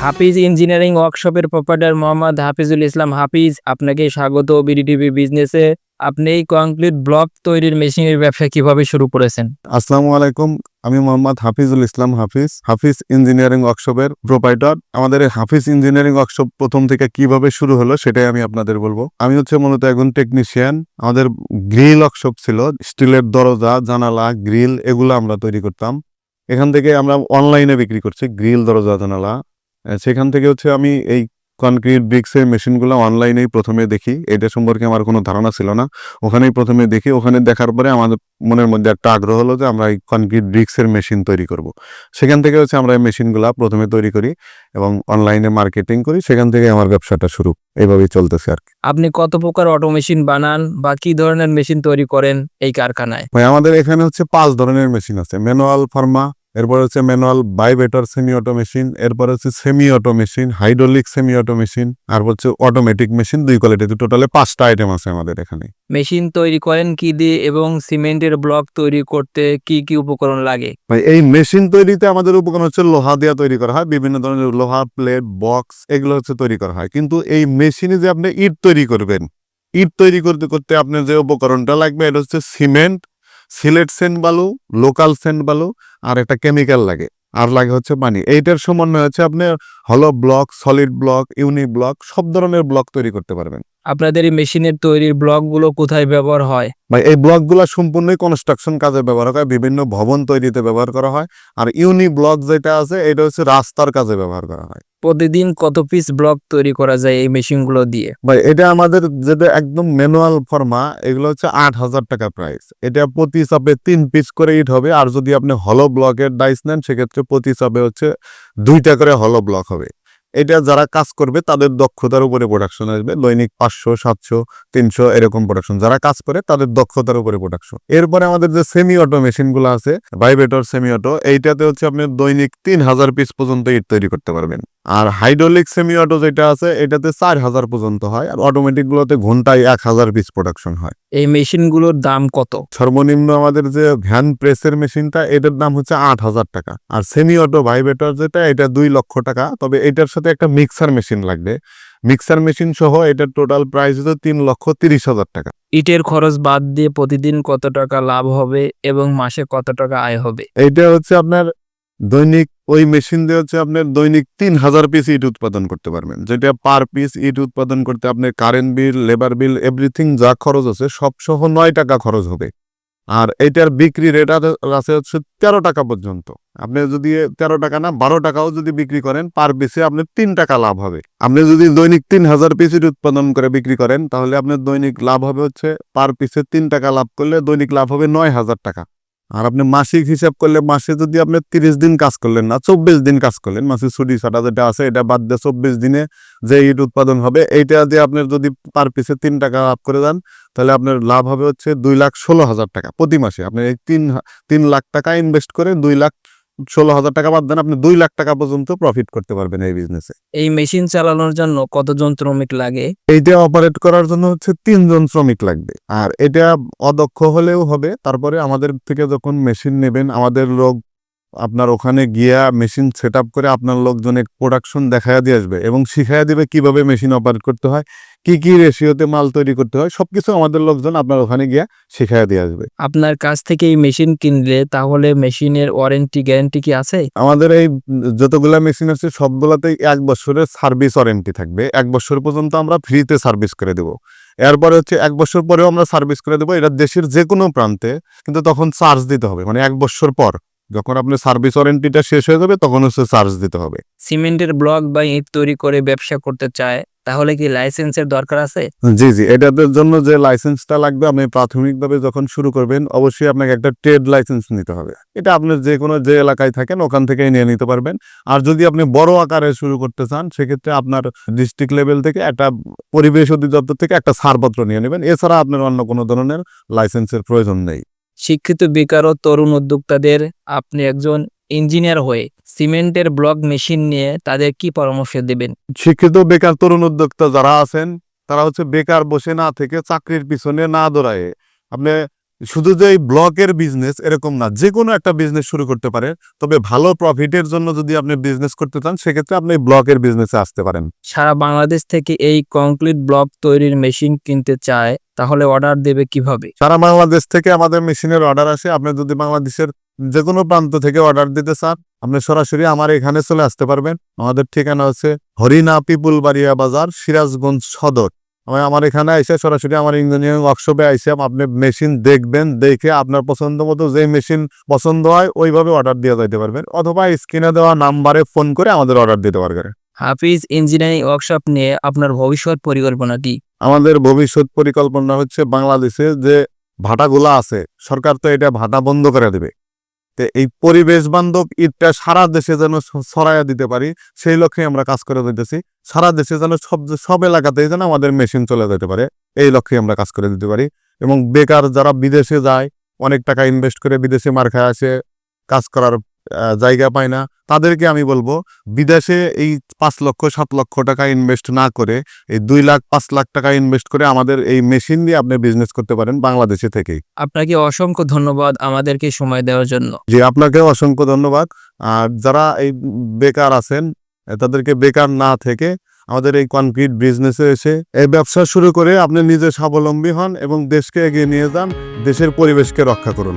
হাফিজ engineering ওয়ার্কশপের proprietor Mohammad Hafizul Islam Hafiz, আপনাকে স্বাগত বিডিটিভি বিজনেসে। আপনি এই কংক্রিট ব্লক তৈরির মেশিনের ব্যবসা কীভাবে শুরু করেছেন? আসসালামু আলাইকুম, আমি মোহাম্মদ হাফিজুল ইসলাম হাফিজ হাফিজ ইঞ্জিনিয়ারিং ওয়ার্কশপের প্রোপাইটার। আমাদের হাফিজ ইঞ্জিনিয়ারিং ওয়ার্কশপ প্রথম থেকে কীভাবে শুরু হলো সেটাই আমি আপনাদের বলব। আমি হচ্ছে মূলত একজন টেকনিশিয়ান। আমাদের গ্রিল ওয়ার্কশপ ছিল, স্টিলের দরজা, জানালা, গ্রিল, এগুলো আমরা তৈরি করতাম। এখান থেকে আমরা অনলাইনে বিক্রি করছি, গ্রিল, দরজা, জানালা। সেখান থেকে হচ্ছে আমি এই কনক্রিট ব্রিক্সের মেশিনগুলো অনলাইনেই প্রথমে দেখি। এটা সম্পর্কে আমার কোনো ধারণা ছিল না। ওখানেই প্রথমে দেখি। ওখানে দেখার পরে আমাদের মনের মধ্যে একটা আগ্রহ হলো যে আমরা এই কনক্রিট ব্রিক্সের মেশিন তৈরি করব। সেখান থেকে হচ্ছে আমরা এই মেশিনগুলা প্রথমে তৈরি করি এবং অনলাইনে মার্কেটিং করি। সেখান থেকে আমার ব্যবসাটা শুরু। এইভাবেই চলতেছে আর কি। আপনি কত প্রকার অটো মেশিন বানান বা কি ধরনের মেশিন তৈরি করেন এই কারখানায়? ভাই আমাদের এখানে হচ্ছে পাঁচ ধরনের মেশিন আছে। ম্যানুয়াল ফার্মা এরপর হচ্ছে manual vibrator semi auto machine এরপর হচ্ছে semi auto machine hydraulic semi auto machine আর হচ্ছে অটোমেটিক মেশিন দুই কোয়ালিটি টোটালে পাঁচটা আইটেম আছে আমাদের এখানে। মেশিন তৈরি করেন কি দিয়ে এবং সিমেন্টের ব্লক তৈরি করতে কি কি উপকরণ লাগে? এই মেশিন তৈরিতে আমাদের উপকরণ হচ্ছে লোহা দিয়ে তৈরি করা হয় বিভিন্ন ধরনের লোহা প্লেট বক্স এগুলো হচ্ছে তৈরি করা হয়। কিন্তু এই মেশিনে যে আপনি ইট তৈরি করবেন ইট তৈরি করতে করতে আপনার যে উপকরণটা লাগবে এটা হচ্ছে সিমেন্ট সিলেট সেন্ট বালু, লোকাল সেন্ট বালু, আর একটা কেমিক্যাল লাগে। আর লাগে হচ্ছে পানি। এইটার সমন্বয় হচ্ছে আপনি হলো block, solid block, uni block, সব ধরনের ব্লক তৈরি করতে পারবেন। আপনাদের এই মেশিনের তৈরির ব্লকগুলো কোথায় ব্যবহার হয়? ভাই এই ব্লকগুলো সম্পূর্ণই কনস্ট্রাকশন কাজে ব্যবহার করা হয় বিভিন্ন ভবন তৈরিতে ব্যবহার করা হয় আর ইউনি ব্লক যেটা আছে এটা হচ্ছে রাস্তার কাজে ব্যবহার করা হয়। প্রতিদিন কত পিস ব্লক তৈরি করা যায় এই মেশিনগুলো দিয়ে? ভাই এটা আমাদের যেটা একদম ম্যানুয়াল ফর্মা এগুলো হচ্ছে আট হাজার টাকা প্রাইস এটা প্রতি চাপে তিন পিস করে ইট হবে আর যদি আপনি হলো ব্লকের ডাইস নেন সেক্ষেত্রে প্রতি চাপে হচ্ছে দুইটা করে হলো ব্লক হবে। এটা যারা কাজ করবে, তাদের দক্ষতার উপরে প্রোডাকশন আসবে। দৈনিক পাঁচশো, সাতশো, তিনশো এরকম প্রোডাকশন যারা কাজ করে, তাদের দক্ষতার উপরে প্রোডাকশন এরপরে আমাদের যে সেমি অটো মেশিনগুলো আছে ভাইবেটর সেমি অটো এইটাতে হচ্ছে আপনি দৈনিক তিন হাজার পিস পর্যন্ত ইট তৈরি করতে পারবেন। আর হাইড্রোলিক সেমি অটো যেটা আছে এটাতে চার হাজার পর্যন্ত হয় আর অটোমেটিক গুলোতে ঘন্টায় এক হাজার পিস প্রোডাকশন হয়। এই মেশিনগুলোর দাম কত? সর্বনিম্ন আমাদের যে ভ্যান প্রেসের মেশিনটা এটার দাম হচ্ছে আট হাজার টাকা। আর সেমি অটো ভাইবেটর যেটা এটা দুই লক্ষ টাকা। তবে এটার সাথে একটা মিক্সার মেশিন লাগবে। মিক্সার মেশিন সহ এটার টোটাল প্রাইস হচ্ছে তিন লক্ষ তিরিশ হাজার টাকা। ইটের খরচ বাদ দিয়ে প্রতিদিন কত টাকা লাভ হবে এবং মাসে কত টাকা আয় হবে? এটা হচ্ছে আপনার দৈনিক ওই মেশিন দিয়ে হচ্ছে আপনার দৈনিক তিন হাজার পিস ইট উৎপাদন করতে পারবেন। যেটা পার পিস ইট উৎপাদন করতে আপনার current bill labour bill everything যা খরচ আছে সব সহ নয় টাকা খরচ হবে। আর এটার বিক্রি রেট আছে হচ্ছে তেরো টাকা পর্যন্ত। আপনি যদি তেরো টাকা না, বারো টাকাও যদি বিক্রি করেন পার পিসে আপনার তিন টাকা লাভ হবে। আপনি যদি দৈনিক তিন হাজার পিস ইট উৎপাদন করে বিক্রি করেন, তাহলে আপনার দৈনিক লাভ হবে হচ্ছে পার পিসে তিন টাকা লাভ করলে দৈনিক লাভ হবে নয় হাজার টাকা। আর আপনি মাসিক হিসাব করলে মাসে যদি আপনি তিরিশ দিন কাজ করলেন না, চব্বিশ দিন কাজ করলেন, মাসে ছুটি ছাটা যেটা আছে, এটা বাদ দিয়ে চব্বিশ দিনে যে ইট উৎপাদন হবে, এইটা দিয়ে আপনার যদি পার পিসে তিন টাকা লাভ করে দেন, তাহলে আপনার লাভ হবে হচ্ছে দুই লাখ ষোলো হাজার টাকা প্রতি মাসে। আপনি এই তিন তিন লাখ টাকা ইনভেস্ট করে দুই লাখ ষোলো হাজার টাকা বাদ দেন আপনি দুই লাখ টাকা পর্যন্ত প্রফিট করতে পারবেন এই বিজনেসে এই মেশিন চালানোর জন্য কত জন শ্রমিক লাগে? এইটা অপারেট করার জন্য হচ্ছে তিনজন শ্রমিক লাগবে। আর এটা অদক্ষ হলেও হবে তারপরে আমাদের থেকে যখন মেশিন নেবেন আমাদের লোক আপনার ওখানে গিয়া মেশিন সেট করে আপনার লোকজনের প্রোডাকশন দেখায়া দিয়ে আসবে এবং শিখাইয়া দিবে কীভাবে মেশিন অপারেট করতে হয় কি কি রেশিওতে মাল তৈরি করতে হয় সবকিছু আমাদের লোকজন আপনার ওখানে গিয়া শিখাইয়া দিয়ে আসবে। আপনার কাছ থেকে এই মেশিন কিনলে তাহলে মেশিনের ওয়ারেন্টি গ্যারান্টি কি আছে? আমাদের এই যতগুলা মেশিন আছে সবগুলাতেই এক বছরের সার্ভিস ওয়ারেন্টি থাকবে। এক বছর পর্যন্ত আমরা ফ্রিতে সার্ভিস করে দেবো। এরপরে হচ্ছে এক বছর পরেও আমরা সার্ভিস করে দেবো। এটা দেশের যে কোনো প্রান্তে কিন্তু তখন চার্জ দিতে হবে। মানে এক বছর পর। যখন আপনার সার্ভিস ওয়ারেন্টিটা শেষ হয়ে যাবে তখন হচ্ছে চার্জ দিতে হবে। সিমেন্টের ব্লক বা ইট তৈরি করে ব্যবসা করতে চায় তাহলে কি লাইসেন্সের দরকার আছে? জি জি এটাদের জন্য যে লাইসেন্সটা লাগবে আপনি প্রাথমিকভাবে যখন শুরু করবেন অবশ্যই আপনাকে একটা ট্রেড লাইসেন্স নিতে হবে। এটা আপনার যে কোনো যে এলাকায় থাকেন ওখান থেকেই নিয়ে নিতে পারবেন। আর যদি আপনি বড় আকারে শুরু করতে চান সেক্ষেত্রে আপনার ডিস্ট্রিক্ট লেভেল থেকে একটা পরিবেশ অধিদপ্তর থেকে একটা ছাড়পত্র নিয়ে নেবেন। এছাড়া আপনার অন্য কোনো ধরনের লাইসেন্সের প্রয়োজন নেই। শিক্ষিত বেকার ও তরুণ উদ্যোক্তাদের আপনি একজন ইঞ্জিনিয়ার হয়ে সিমেন্টের ব্লক মেশিন নিয়ে তাদের কি পরামর্শ দেবেন? শিক্ষিত বেকার তরুণ উদ্যোক্তা যারা আছেন তারা হচ্ছে বেকার বসে না থেকে চাকরির পিছনে না দৌড়ায়। আপনি শুধু যে এই ব্লকের বিজনেস এরকম না যে কোনো একটা বিজনেস শুরু করতে পারে তবে ভালো প্রফিটের জন্য যদি আপনি বিজনেস করতে চান সেক্ষেত্রে আপনি ব্লকের বিজনেসে আসতে পারেন। সারা বাংলাদেশ থেকে এই কংক্রিট ব্লক তৈরির মেশিন কিনতে চায় তাহলে অর্ডার দেবে কীভাবে? সারা বাংলাদেশ থেকে আমাদের মেশিনের অর্ডার আসে। আপনি যদি বাংলাদেশের যে কোনো প্রান্ত থেকে অর্ডার দিতে চান, আপনি সরাসরি আমার এখানে চলে আসতে পারবেন। আমাদের ঠিকানা হচ্ছে হরিনা পিপুল বাড়িয়া বাজার, সিরাজগঞ্জ সদর। আমি আমার এখানে আইসে সরাসরি আমার ইঞ্জিনিয়ারিং ওয়ার্কশপে এসে আপনি মেশিন দেখবেন, দেখে আপনার পছন্দ মতো যে মেশিন পছন্দ হয়, ওইভাবে অর্ডার দিয়ে যাইতে পারবেন। অথবা স্ক্রিনে দেওয়া নাম্বারে ফোন করে আমাদের অর্ডার দিতে পারবেন। হাফিজ ইঞ্জিনিয়ারিং ওয়ার্কশপ নিয়ে আপনার ভবিষ্যৎ পরিকল্পনা কি? আমাদের ভবিষ্যৎ পরিকল্পনা হচ্ছে বাংলাদেশে যে ভাটাগুলা আছে, সরকার তো এটা ভাটা বন্ধ করে দেবে। তো এই পরিবেশ বান্ধব ঈদটা সারা দেশে যেন ছড়াইয়া দিতে পারি, সেই লক্ষ্যে আমরা কাজ করে দিতেছি সারা দেশে যেন সব সব এলাকাতেই যেন আমাদের মেশিন চলে যেতে পারে, এই লক্ষ্যে আমরা কাজ করে দিতে পারি। এবং বেকার যারা বিদেশে যায়, অনেক টাকা ইনভেস্ট করে বিদেশে মার খায় আসে, কাজ করার জায়গা পায় না। তাদেরকে আমি বলব বিদেশে এই পাঁচ লক্ষ সাত লক্ষ টাকা ইনভেস্ট না করে এই দুই লাখ পাঁচ লাখ টাকা ইনভেস্ট করে আমাদের এই মেশিন দিয়ে আপনি বিজনেস করতে পারেন বাংলাদেশে থেকেই। আপনাকে অসংখ্য ধন্যবাদ আমাদেরকে সময় দেওয়ার জন্য। জি আপনাকে অসংখ্য ধন্যবাদ। আর যারা এই বেকার আছেন তাদেরকে বেকার না থেকে আমাদের এই কনক্রিট বিজনেসে এসে এই ব্যবসা শুরু করে আপনি নিজে স্বাবলম্বী হন এবং দেশকে এগিয়ে নিয়ে যান দেশের পরিবেশকে রক্ষা করুন।